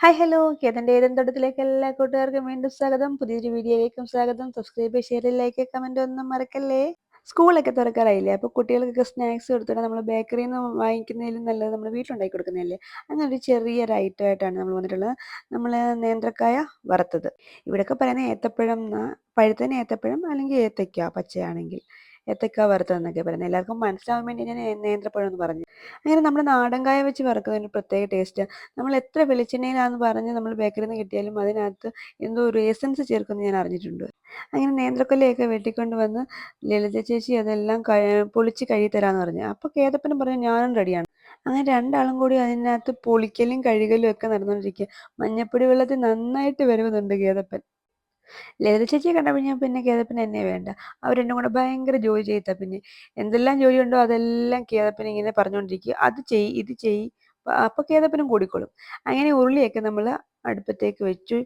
Hi hello കേതന്റെ തൊട്ടത്തിലേക്ക് എല്ലാ കൂട്ടുകാർക്കും വീണ്ടും സ്വാഗതം. പുതിയൊരു വീഡിയോയിലേക്കും സ്വാഗതം. സബ്സ്ക്രൈബ് ഷെയർ ലൈക്ക് കമന്റ് ഒന്നും മറക്കല്ലേ? സ്കൂളൊക്കെ തുറക്കാറായില്ലേ? അപ്പോൾ കുട്ടികൾക്കൊക്കെ സ്നാക്സ് കൊടുത്തിട്ട് നമ്മൾ ബേക്കറിയിൽ നിന്ന് വാങ്ങിക്കുന്നതിലും നല്ലത് നമ്മൾ വീട്ടിലുണ്ടാക്കി കൊടുക്കുന്നതല്ലേ? അങ്ങനെ ഒരു ചെറിയൊരു ഐറ്റം ആയിട്ടാണ് നമ്മൾ വന്നിട്ടുള്ളത്. നമ്മൾ നേന്ത്രക്കായ വറുത്തത്. ഇവിടെയൊക്കെ പറയുന്ന ഏത്തപ്പഴം പഴുത്തന ഏത്തപ്പഴം അല്ലെങ്കിൽ ഏത്തയ്ക്ക പച്ചയാണെങ്കിൽ. ഏത്തക്ക വറുത്തതെന്നൊക്കെ പറയുന്നത്. എല്ലാവർക്കും മനസ്സിലാവാൻ വേണ്ടി ഞാൻ നേന്ത്രപ്പഴം എന്ന് പറഞ്ഞു. അങ്ങനെ നമ്മൾ നാടൻ കായ വെച്ച് വറുക്കുന്നതിന് പ്രത്യേക ടേസ്റ്റ് നമ്മൾ എത്ര വെളിച്ചെണ്ണയിലാണെന്ന് പറഞ്ഞ് നമ്മൾ ബേക്കറിയിൽ നിന്ന് കിട്ടിയാലും അതിനകത്ത് എന്തോ ഒരു എസൻസ് ചേർക്കുമെന്ന് ഞാൻ അറിഞ്ഞിട്ടുണ്ട്. അങ്ങനെ നേന്ത്രക്കൊല്ലയൊക്കെ വെട്ടിക്കൊണ്ട് വന്ന് ലളിത ചേച്ചി അതെല്ലാം പൊളിച്ച് കഴുകി തരാമെന്ന് പറഞ്ഞു. അപ്പോൾ കേതപ്പനും പറഞ്ഞു ഞാനും റെഡിയാണ് അങ്ങനെ രണ്ടാളും കൂടി അതിനകത്ത് പൊളിക്കലും കഴുകലും ഒക്കെ നടന്നുകൊണ്ടിരിക്കുക മഞ്ഞപ്പൊടി വെള്ളത്തിൽ നന്നായിട്ട് വരുന്നുണ്ട് കേതപ്പൻ. ലളിത ചേച്ചിയെ കണ്ടപ്പോൾ ഞാൻ പിന്നെ കേതപ്പിന് എന്നെ വേണ്ട. അവരെന്നെ കൂടെ ഭയങ്കര ജോലി ചെയ്ത പിന്നെ. എന്തെല്ലാം ജോലി ഉണ്ടോ അതെല്ലാം കേതപ്പിന് ഇങ്ങനെ പറഞ്ഞുകൊണ്ടിരിക്കുക അത് ചെയ് ഇത് ചെയ്. അപ്പോൾ കേതപ്പനും കൂടിക്കോളും. അങ്ങനെ ഉരുളിയൊക്കെ നമ്മൾ അടുപ്പത്തേക്ക് വെച്ചു.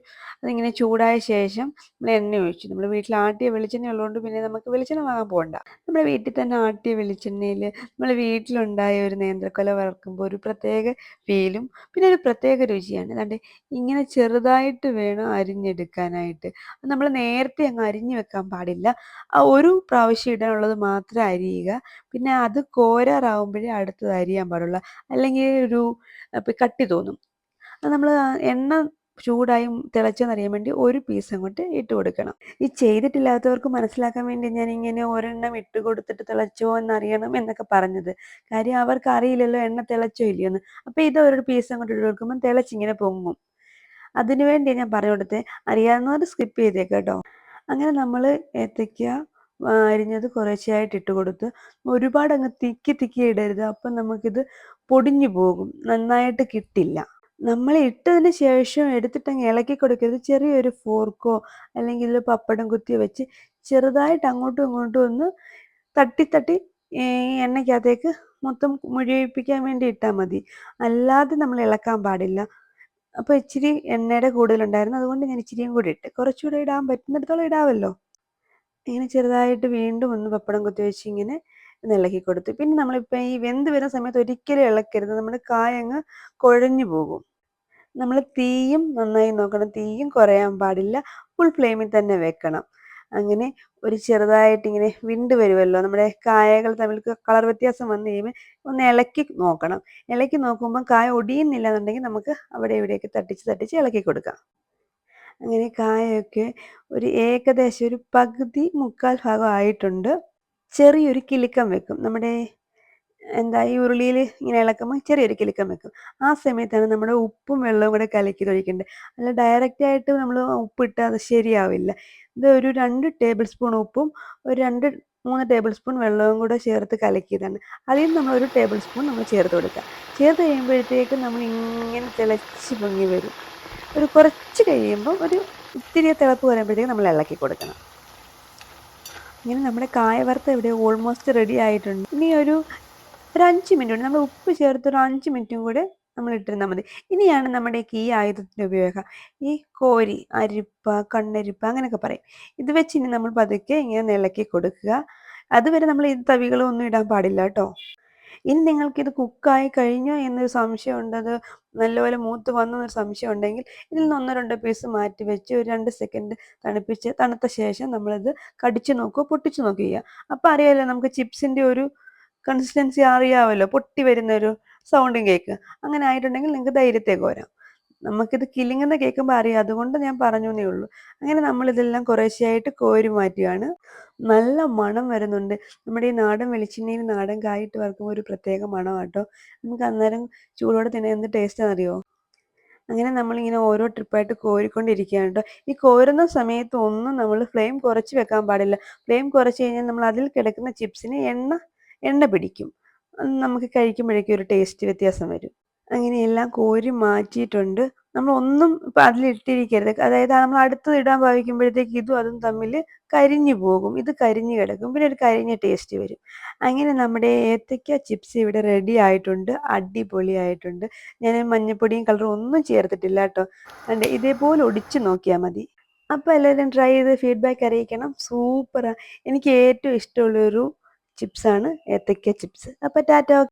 അതിങ്ങനെ ചൂടായ ശേഷം നമ്മൾ എണ്ണ ഒഴിച്ചു. നമ്മൾ വീട്ടിൽ ആട്ടിയ വെളിച്ചെണ്ണ ഉള്ളതുകൊണ്ട് പിന്നെ നമുക്ക് വെളിച്ചെണ്ണ വാങ്ങാൻ പോകണ്ട നമ്മുടെ വീട്ടിൽ തന്നെ ആട്ടിയ വെളിച്ചെണ്ണയിൽ നമ്മൾ വീട്ടിലുണ്ടായ ഒരു നേന്ത്രക്കൊല വറക്കുമ്പോൾ ഒരു പ്രത്യേക ഫീലും പിന്നെ ഒരു പ്രത്യേക രുചിയാണ്. അതാണ്ട് ഇങ്ങനെ ചെറുതായിട്ട് വേണം അരിഞ്ഞെടുക്കാനായിട്ട്. നമ്മൾ നേരത്തെ അങ്ങ് അരിഞ്ഞു വെക്കാൻ പാടില്ല. ആ ഒരു പ്രാവശ്യം ഇടാനുള്ളത് മാത്രം അരിയുക. പിന്നെ അത് കോരാറാവുമ്പോഴേ അടുത്തത് അരിയാൻ പാടുള്ളൂ. അല്ലെങ്കിൽ ഒരു കട്ടി തോന്നും. അത് നമ്മൾ എണ്ണ ചൂടായി തിളച്ചെന്നറിയാൻ വേണ്ടി ഒരു പീസ് അങ്ങോട്ട് ഇട്ട് കൊടുക്കണം. ഈ ചെയ്തിട്ടില്ലാത്തവർക്ക് മനസ്സിലാക്കാൻ വേണ്ടി ഞാൻ ഇങ്ങനെ ഒരെണ്ണം ഇട്ട് കൊടുത്തിട്ട് തിളച്ചോ എന്നറിയണം എന്നൊക്കെ പറഞ്ഞത്. കാര്യം അവർക്ക് അറിയില്ലല്ലോ എണ്ണ തിളച്ചോ ഇല്ലയോ എന്ന്. അപ്പോൾ ഇത് ഒരു പീസ് അങ്ങോട്ട് ഇട്ട് കൊടുക്കുമ്പോൾ തിളച്ചിങ്ങനെ പൊങ്ങും. അതിനു വേണ്ടി ഞാൻ പറഞ്ഞു കൊടുത്ത്. അറിയാവുന്നവർ സ്കിപ്പ് ചെയ്തേക്ക് കേട്ടോ. അങ്ങനെ നമ്മൾ ഏത്തയ്ക്ക അരിഞ്ഞത് കുറേശ്ശെയായിട്ട് ഇട്ട് കൊടുത്ത് ഒരുപാട് അങ്ങ് തിക്കി തിക്കി ഇടരുത്. അപ്പം നമുക്കിത് പൊടിഞ്ഞു പോകും. നന്നായിട്ട് കിട്ടില്ല. നമ്മൾ ഇട്ടതിന് ശേഷം എടുത്തിട്ട് എടുത്തിട്ടങ്ങ് ഇളക്കി കൊടുക്കരുത്. ചെറിയൊരു ഫോർക്കോ അല്ലെങ്കിൽ പപ്പടം കുത്തി വെച്ച് ചെറുതായിട്ട് അങ്ങോട്ടും ഇങ്ങോട്ടും ഒന്ന് തട്ടി തട്ടി ഈ എണ്ണയ്ക്കകത്തേക്ക് മൊത്തം മുഴുവിപ്പിക്കാൻ വേണ്ടി ഇട്ടാൽ മതി. അല്ലാതെ നമ്മൾ ഇളക്കാൻ പാടില്ല. അപ്പോൾ ഇച്ചിരി എണ്ണയുടെ കൂടുതലുണ്ടായിരുന്നു. അതുകൊണ്ട് ഞാൻ ഇച്ചിരിയും കൂടി ഇട്ട്. കുറച്ചുകൂടെ ഇടാൻ പറ്റുന്നിടത്തോളം ഇടാമല്ലോ ഇങ്ങനെ ചെറുതായിട്ട് വീണ്ടും ഒന്ന് പപ്പടം കുത്തി വെച്ച് ഇങ്ങനെ ഇളക്കി കൊടുത്തു. പിന്നെ നമ്മളിപ്പോൾ ഈ വെന്ത് വരുന്ന സമയത്ത് ഒരിക്കലും ഇളക്കരുത്. നമ്മുടെ കായങ്ങ് കുഴഞ്ഞു പോകും. നമ്മൾ തീയും നന്നായി നോക്കണം തീയും കുറയാൻ പാടില്ല ഫുൾ ഫ്ലെയിമിൽ തന്നെ വെക്കണം. അങ്ങനെ ഒരു ചെറുതായിട്ട് ഇങ്ങനെ വിണ്ട് വരുമല്ലോ നമ്മുടെ കായകൾ തമ്മിൽ കളർ വ്യത്യാസം വന്നു കഴിയുമ്പോൾ ഒന്ന് ഇളക്കി നോക്കണം. ഇളക്കി നോക്കുമ്പോൾ കായ ഒടിയുന്നില്ല എന്നുണ്ടെങ്കിൽ നമുക്ക് അവിടെ ഇവിടെയൊക്കെ തട്ടിച്ച് തട്ടിച്ച് ഇളക്കി കൊടുക്കാം. അങ്ങനെ കായൊക്കെ ഒരു ഏകദേശം ഒരു പകുതി മുക്കാൽ ഭാഗം ആയിട്ടുണ്ട്. ചെറിയൊരു കിലുക്കം വെക്കും. നമ്മുടെ എന്താ ഈ ഉരുളിയിൽ ഇങ്ങനെ ഇളക്കുമ്പോൾ ചെറിയൊരു കിലുക്കം വെക്കും. ആ സമയത്താണ് നമ്മുടെ ഉപ്പും വെള്ളവും കൂടെ കലക്കി ഒഴിക്കേണ്ടത് അല്ല ഡയറക്റ്റ് ആയിട്ട് നമ്മൾ ഉപ്പിട്ട് അത് ശരിയാവില്ല. ഇത് ഒരു രണ്ട് ടേബിൾ സ്പൂൺ ഉപ്പും ഒരു രണ്ട് മൂന്ന് ടേബിൾ സ്പൂൺ വെള്ളവും കൂടെ ചേർത്ത് കലക്കിയതാണ്. അതിൽ നമ്മൾ ഒരു ടേബിൾ സ്പൂൺ നമ്മൾ ചേർത്ത് കൊടുക്കുക. ചേർത്ത് കഴിയുമ്പോഴത്തേക്ക് നമ്മൾ ഇങ്ങനെ തിളച്ച് പൊങ്ങി വരും. ഒരു കുറച്ച് കഴിയുമ്പോൾ ഒരു ഇത്തിരി തിളപ്പ് വരുമ്പോഴത്തേക്ക് നമ്മൾ ഇളക്കി കൊടുക്കണം. ഇങ്ങനെ നമ്മുടെ കായ വറുത്ത ഇവിടെ ഓൾമോസ്റ്റ് റെഡി ആയിട്ടുണ്ട്. ഇനി ഒരു ഒരു അഞ്ച് മിനിറ്റ് കൂടി നമ്മൾ ഉപ്പ് ചേർത്ത് ഒരു അഞ്ച് മിനിറ്റും കൂടെ നമ്മൾ ഇട്ടിരുന്നാൽ മതി. ഇനിയാണ് നമ്മുടെ ഈ ആയുധത്തിന്റെ ഉപയോഗം. ഈ കോരി അരിപ്പ കണ്ണരിപ്പ അങ്ങനെയൊക്കെ പറയും. ഇത് വെച്ച് ഇനി നമ്മൾ പതുക്കെ ഇങ്ങനെ നിലക്കി കൊടുക്കുക. അതുവരെ നമ്മൾ ഈ തവികളൊന്നും ഇടാൻ പാടില്ല കേട്ടോ. ഇനി നിങ്ങൾക്കിത് കുക്കായി കഴിഞ്ഞോ എന്നൊരു സംശയം ഉണ്ട്. അത് നല്ലപോലെ മൂത്ത് വന്നു എന്നൊരു സംശയം ഉണ്ടെങ്കിൽ ഇതിൽ നിന്ന് ഒന്നോ രണ്ടോ പീസ് മാറ്റി വെച്ച് ഒരു രണ്ട് സെക്കൻഡ് തണുപ്പിച്ച് തണുത്ത ശേഷം നമ്മളിത് കടിച്ചു നോക്കുക പൊട്ടിച്ചു നോക്കുക അപ്പോൾ അറിയാമല്ലോ നമുക്ക് ചിപ്സിന്റെ ഒരു കൺസിസ്റ്റൻസി അറിയാമല്ലോ പൊട്ടി വരുന്ന ഒരു സൗണ്ടും കേക്ക്. അങ്ങനെ ആയിട്ടുണ്ടെങ്കിൽ നിങ്ങൾക്ക് ധൈര്യത്തേക്ക് വരാം. നമുക്കിത് കിലിങ്ങുന്ന കേൾക്കുമ്പോൾ അറിയാം. അതുകൊണ്ട് ഞാൻ പറഞ്ഞു എന്നേ ഉള്ളൂ. അങ്ങനെ നമ്മളിതെല്ലാം കുറേശ്ശെയായിട്ട് കോരി മാറ്റുകയാണ് നല്ല മണം വരുന്നുണ്ട്. നമ്മുടെ ഈ നാടൻ വെളിച്ചെണ്ണയിൽ നാടൻ കായിട്ട് വറുക്കുമ്പോൾ ഒരു പ്രത്യേക മണം കേട്ടോ നമുക്ക് അന്നേരം ചൂടോടെ തന്നെ എന്ത് ടേസ്റ്റ് അറിയോ അങ്ങനെ നമ്മളിങ്ങനെ ഓരോ ട്രിപ്പായിട്ട് കോരിക്കൊണ്ടിരിക്കുകയാണ് കേട്ടോ ഈ കോരുന്ന സമയത്ത് ഒന്നും നമ്മൾ ഫ്ലെയിം കുറച്ച് വെക്കാൻ പാടില്ല. ഫ്ലെയിം കുറച്ച് കഴിഞ്ഞാൽ നമ്മൾ അതിൽ കിടക്കുന്ന ചിപ്സിന് എണ്ണ എണ്ണ പിടിക്കും. നമുക്ക് കഴിക്കുമ്പോഴേക്കും ഒരു ടേസ്റ്റ് വ്യത്യാസം വരും. അങ്ങനെയെല്ലാം കോരി മാറ്റിയിട്ടുണ്ട്. നമ്മൾ ഒന്നും ഇപ്പം അതിലിട്ടിരിക്കരുത്. അതായത് നമ്മൾ അടുത്തത് ഇടാൻ ഭാവിക്കുമ്പോഴത്തേക്ക് ഇതും അതും തമ്മിൽ കരിഞ്ഞു പോകും. ഇത് കരിഞ്ഞു കിടക്കും. പിന്നെ ഒരു കരിഞ്ഞ ടേസ്റ്റ് വരും. അങ്ങനെ നമ്മുടെ ഏത്തയ്ക്ക ചിപ്സ് ഇവിടെ റെഡി ആയിട്ടുണ്ട്. അടിപൊളിയായിട്ടുണ്ട്. ഞാൻ മഞ്ഞപ്പൊടിയും കളറും ഒന്നും ചേർത്തിട്ടില്ല കേട്ടോ. അണ്ട് ഇതേപോലെ ഒടിച്ച് നോക്കിയാൽ മതി. അപ്പോൾ എല്ലാവരും ട്രൈ ചെയ്ത് ഫീഡ്ബാക്ക് അറിയിക്കണം. സൂപ്പറാണ് എനിക്ക് ഏറ്റവും ഇഷ്ടമുള്ളൊരു ചിപ്സാണ്. ഏത്തയ്ക്ക ചിപ്സ്. അപ്പോൾ ടാറ്റ